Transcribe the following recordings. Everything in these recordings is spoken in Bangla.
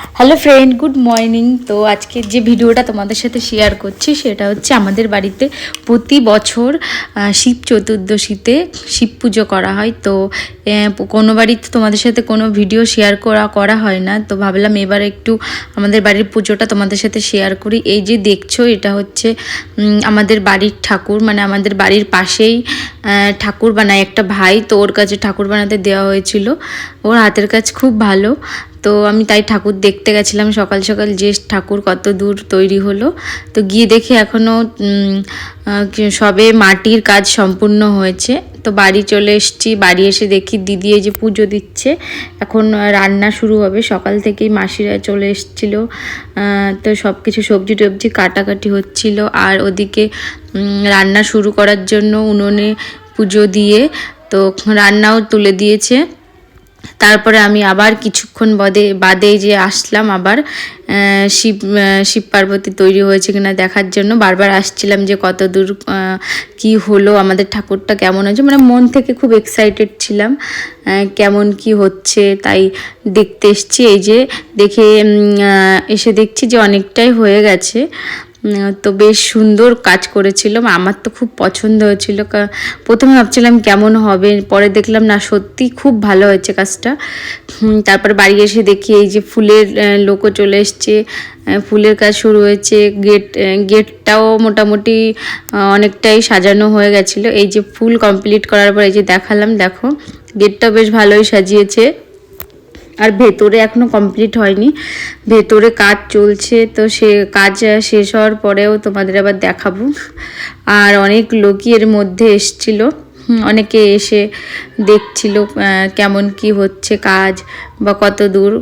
হ্যালো ফ্রেন্ড গুড মর্নিং তো আজকে যে ভিডিওটা তোমাদের সাথে শেয়ার করছি, সেটা হচ্ছে আমাদের বাড়িতে প্রতি বছর শিব চতুর্দশীতে শিব পুজো করা হয়। তো কোনো বাড়িতে তোমাদের সাথে কোনো ভিডিও শেয়ার করা করা হয় না। তো ভাবলাম এবার একটু আমাদের বাড়ির পুজোটা তোমাদের সাথে শেয়ার করি। এই যে দেখছ, এটা হচ্ছে আমাদের বাড়ির ঠাকুর মানে আমাদের বাড়ির পাশেই ঠাকুর বানায় একটা ভাই। তো ওর কাছে ঠাকুর বানাতে দেওয়া হয়েছিল। ওর হাতের কাজ খুব ভালো। তো আমি তাই ঠাকুর দেখতে গেছিলাম। সকাল সকাল যে ঠাকুর কত দূর তৈরি হলো। তো গিয়ে দেখি এখনও সবে মাটির কাজ সম্পূর্ণ হয়েছে। তো বাড়ি চলে এসেছি। বাড়ি এসে দেখি দিদি এই যে পুজো দিচ্ছে। এখন রান্না শুরু হবে। সকাল থেকেই মাসিরা চলে এসেছিল। তো সব কিছু সবজি টবজি কাটাকাটি হচ্ছিল। আর ওদিকে রান্না শুরু করার জন্য উনুনে পুজো দিয়ে, তো রান্নাও তুলে দিয়েছে। তারপরে আমি আবার কিছুক্ষণ বাদে বাদে যে আসলাম আবার শিব শিব পার্বতী তৈরি হয়েছে কিনা দেখার জন্য। বারবার আসছিলাম যে কত দূর কি হলো, আমাদের ঠাকুরটা কেমন হয়েছে। মানে মন থেকে খুব এক্সাইটেড ছিলাম কেমন কি হচ্ছে তাই দেখতে এসছি। এই যে দেখে এসে দেখছি যে অনেকটাই হয়ে গেছে। তো বেশ সুন্দর কাজ করেছিল। আমার তো খুব পছন্দ হয়েছিল। প্রথমে ভাবছিলাম কেমন হবে, পরে দেখলাম না, সত্যি খুব ভালো হয়েছে কাজটা। তারপর বাড়ি এসে দেখি এই যে ফুলের লোকও চলে এসছে। ফুলের কাজ শুরু হয়েছে। গেট গেটটাও মোটামুটি অনেকটাই সাজানো হয়ে গেছিল। এই যে ফুল কমপ্লিট করার পর এই যে দেখালাম, দেখো, গেটটাও বেশ ভালোই সাজিয়েছে। আর ভেতরে এখনও কমপ্লিট হয়নি। ভেতরে কাজ চলছে, তো সে কাজ শেষ হওয়ার পরেও তোমাদের আবার দেখাবো। আর অনেক লোকই এর মধ্যে এসছিল। অনেকে এসে দেখছিল কেমন কি হচ্ছে কাজ বা কত দূর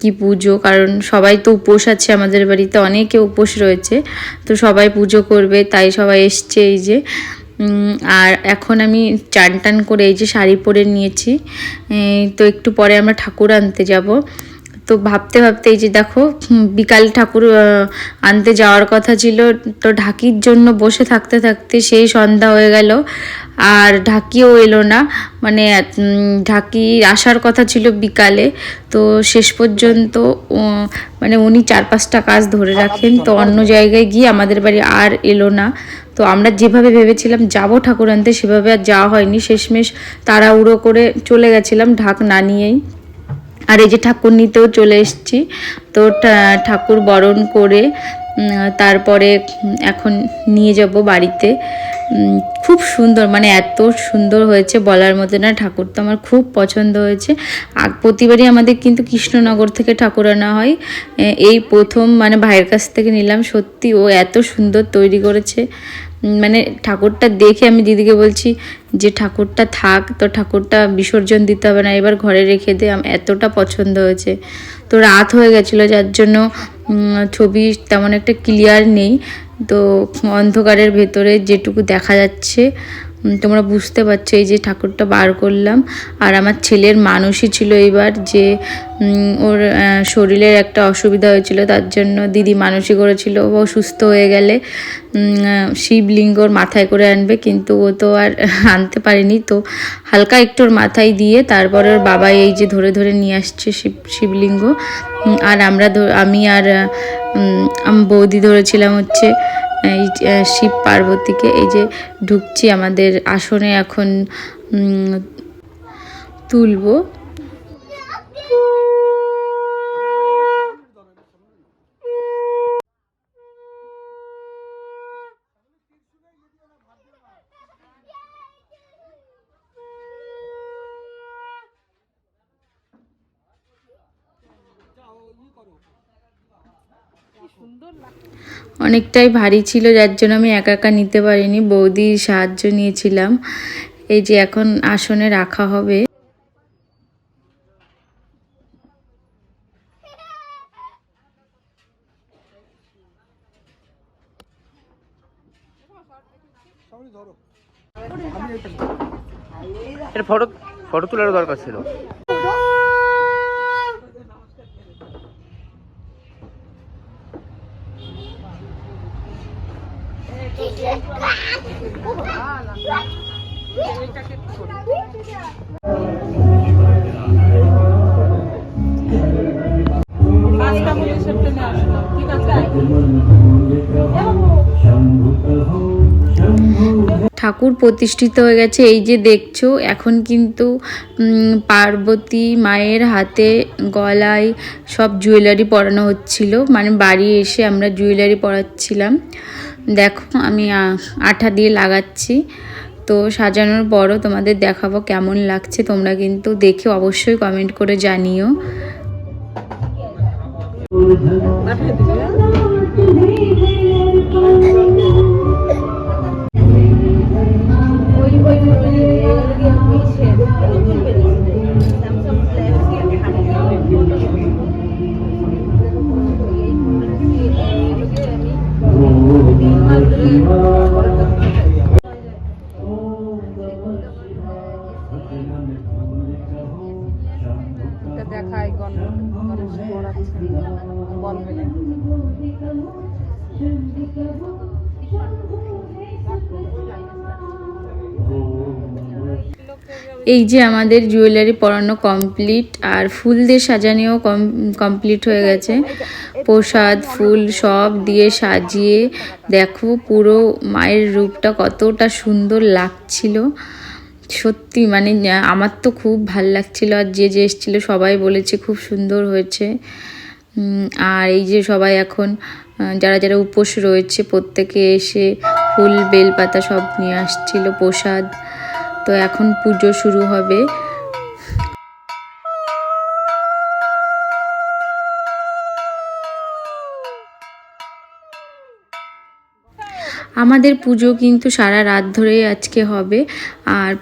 কি পুজো, কারণ সবাই তো উপোস আছে আমাদের বাড়িতে, অনেকে উপোস রয়েছে। তো সবাই পুজো করবে, তাই সবাই এসছে এই যে। আর এখন আমি চান টান করে এই যে শাড়ি পরে নিয়েছি। তো একটু পরে আমরা ঠাকুর আনতে যাব। তো ভাবতে ভাবতে এই যে দেখো বিকাল ঠাকুর আনতে যাওয়ার কথা ছিল। তো ঢাকির জন্য বসে থাকতে থাকতে সেই সন্ধ্যা হয়ে গেল। আর ঢাকিও এলো না। মানে ঢাকি আসার কথা ছিল বিকালে। তো শেষ পর্যন্ত মানে উনি চার পাঁচটা কাজ ধরে রাখেন। তো অন্য জায়গায় গিয়ে আমাদের বাড়ি আর এলো না। তো আমরা যেভাবে ভেবেছিলাম, যাব ঠাকুর আনতে, সেভাবে আর যাওয়া হয়নি। শেষমেশ তাড়াহুড়ো করে চলে গেছিলাম ঢাক না নিয়েই। আর এই যে ঠাকুর নিতেও চলে এসেছি। তো ঠাকুর বরণ করে তারপরে এখন নিয়ে যাব বাড়িতে। খুব সুন্দর মানে এত সুন্দর হয়েছে বলার মতো না। ঠাকুর তো আমার খুব পছন্দ হয়েছে। প্রতিবারই আমাদের কিন্তু কৃষ্ণনগর থেকে ঠাকুর আনা হয়। এই প্রথম মানে ভাইয়ের কাছ থেকে নিলাম। সত্যি ও এত সুন্দর তৈরি করেছে। মানে ঠাকুরটা দেখে আমি দিদিকে বলছি যে, ঠাকুরটা থাক, তো ঠাকুরটা বিসর্জন দিতে হবে না, এবার ঘরে রেখে দে। এতটা পছন্দ হয়েছে। তো রাত হয়ে গেছিল, যার জন্য ছবি তেমন একটা ক্লিয়ার নেই। তো অন্ধকারের ভেতরে যেটুকু দেখা যাচ্ছে তোমরা বুঝতে পারছ এই যে ঠাকুরটা বার করলাম। আর আমার ছেলের মানুষই ছিল এইবার যে ওর শরীরের একটা অসুবিধা হয়েছিল তার জন্য দিদি মানুষই করেছিল। ও সুস্থ হয়ে গেলে উম, আহ, শিবলিঙ্গর মাথায় করে আনবে কিন্তু ও তো আর আনতে পারেনি। তো হালকা একটু ওর মাথায় দিয়ে তারপরে ওর বাবা এই যে ধরে ধরে নিয়ে আসছে শিব শিবলিঙ্গ। আর আমরা আমি আর বৌদি ধরেছিলাম হচ্ছে এই শিব পার্বতীকে। এই যে ঢুকছি আমাদের আসনে এখন তুলবো। অনেকটাই ভারী ছিল, যার জন্য আমি একা একা নিতে পারিনি। বৌদির সাহায্য নিয়েছিলাম। এই যে এখন আসনে রাখা হবে। ফটো ফটো তোলার দরকার ছিল। ঠাকুর প্রতিষ্ঠিত হয়ে গেছে। এই যে দেখছ, এখন কিন্তু পার্বতী মায়ের হাতে গলায় সব জুয়েলারি পরানো হচ্ছিল। মানে বাড়ি এসে আমরা জুয়েলারি পরাচ্ছিলাম। দেখো, আমি আঠা দিয়ে লাগাচ্ছি। তো সাজানোর পরও তোমাদের দেখাবো কেমন লাগছে। তোমরা কিন্তু দেখে অবশ্যই কমেন্ট করে জানিও। দেখায় গণ- গণেশ পড়াচ্ছে এই যে আমাদের জুয়েলারি পরানো কমপ্লিট আর ফুল দিয়ে সাজানিও কমপ্লিট হয়ে গেছে। প্রসাদ, ফুল সব দিয়ে সাজিয়ে দেখো পুরো মায়ের রূপটা কতটা সুন্দর লাগছিল। সত্যি মানে আমার তো খুব ভালো লাগছিল আর যে যে এসেছিল সবাই বলেছে খুব সুন্দর হয়েছে। আর এই যে সবাই এখন, যারা যারা উপোস রয়েছে, প্রত্যেকে এসে ফুল, বেলপাতা সব নিয়ে আসছিল, প্রসাদ। তো এখন পুজো শুরু হবে। আমাদের পুজো কিন্তু সারা রাত ধরেই আজকে হবে। আর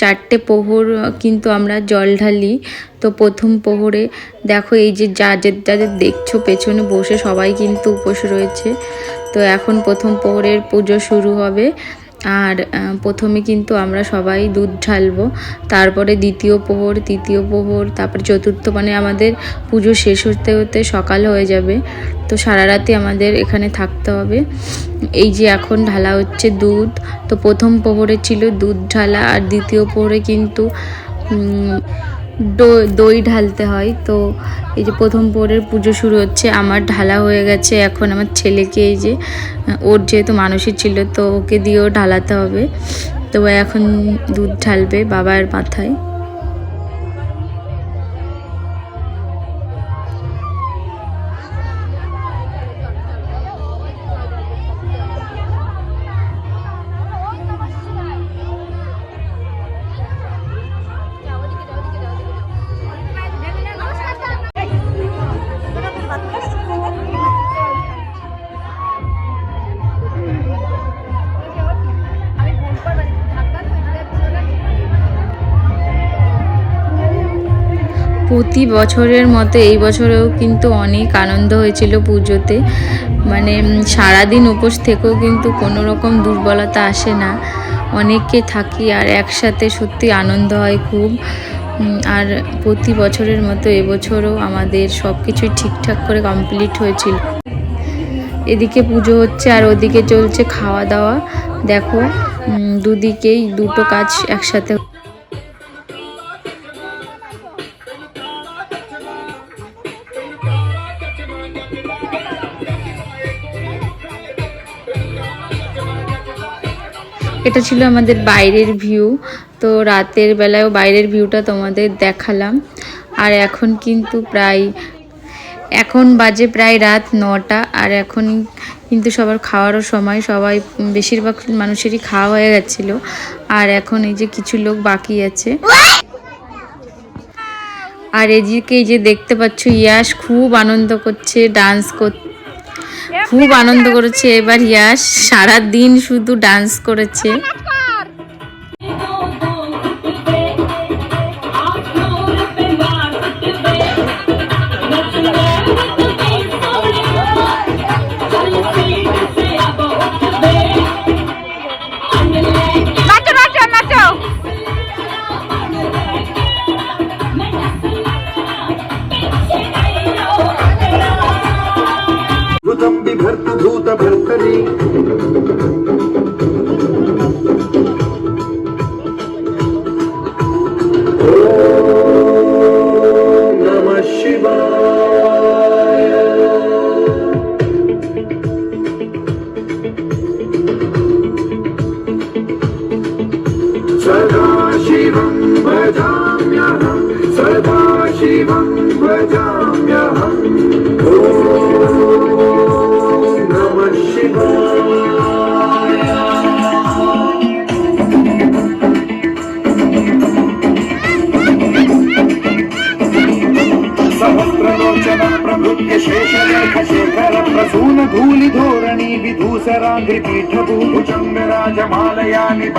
চারটে প্রহর কিন্তু আমরা জল ঢালি। তো প্রথম প্রহরে দেখো এই যে যাদের যাদের দেখছ, পেছনে বসে সবাই কিন্তু উপোস রয়েছে। তো এখন প্রথম প্রহরের পুজো শুরু হবে। আর প্রথমে কিন্তু আমরা সবাই দুধ ঢালবো, তারপরে দ্বিতীয় প্রহর, তৃতীয় প্রহর, তারপরে চতুর্থ মানে আমাদের পুজো শেষ হতে হতে সকাল হয়ে যাবে। তো সারা রাতে আমাদের এখানে থাকতে হবে। এই যে এখন ঢালা হচ্ছে দুধ, তো প্রথম প্রহরে ছিল দুধ ঢালা, আর দ্বিতীয় প্রহরে কিন্তু দই- ঢালতে হয়। তো এই যে প্রথম পরের পুজো শুরু হচ্ছে, আমার ঢালা হয়ে গেছে। এখন আমার ছেলেকে এই যে, ওর যেহেতু মানুষই ছিল, তো ওকে দিয়েও ঢালাতে হবে। তো এখন দুধ ঢালবে বাবার মাথায়। প্রতি বছরের মতো এই বছরেও কিন্তু অনেক আনন্দ হয়েছিল পুজোতে। মানে সারাদিন উপোস থেকেও কিন্তু কোনো রকম দুর্বলতা আসে না। অনেকে থাকি আর একসাথে সত্যি আনন্দ হয় খুব। আর প্রতি বছরের মতো এবছরও আমাদের সব কিছুই ঠিকঠাক করে কমপ্লিট হয়েছিল। এদিকে পুজো হচ্ছে আর ওদিকে চলছে খাওয়া দাওয়া। দেখো দুদিকেই দুটো কাজ একসাথে এটা ছিল আমাদের বাইরের ভিউ তো রাতের বেলায়ও বাইরের ভিউটা তোমাদের দেখালাম। আর এখন কিন্তু প্রায়, এখন বাজে প্রায় রাত নটা, আর এখন কিন্তু সবার খাওয়ারও সময়, সবাই বেশিরভাগ মানুষেরই খাওয়া হয়ে গেছিল। আর এখন এই যে কিছু লোক বাকি আছে। আর এদিকে এই যে দেখতে পাচ্ছ ইয়াস খুব আনন্দ করছে ডান্স কর খুব আনন্দ করেছে। এবার ইয়াস সারা দিন শুধু ডান্স করেছে। भर्त धूत भर्तरी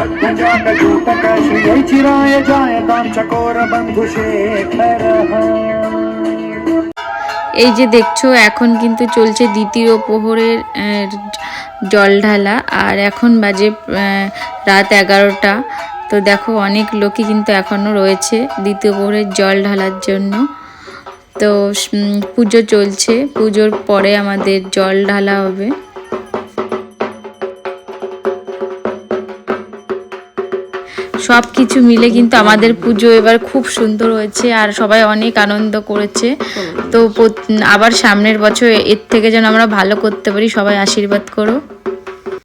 विराजमालया निबद्ध जातजूतक श्रियैचिराय जायतां चकोर बन्धुशेखरः এই যে দেখছো এখন কিন্তু চলছে দ্বিতীয় প্রহরের আহ, জল ঢালা আর এখন বাজে আহ, রাত এগারোটা তো দেখো অনেক লোকই কিন্তু এখনও রয়েছে দ্বিতীয় প্রহরের জল ঢালার জন্য তো উম, পুজো চলছে পুজোর পরে আমাদের জল ঢালা হবে সব কিছু মিলে কিন্তু আমাদের পুজো এবার খুব সুন্দর হয়েছে আর সবাই অনেক আনন্দ করেছে। তো আবার সামনের বছর এর থেকে যেন আমরা ভালো করতে পারি, সবাই আশীর্বাদ করো।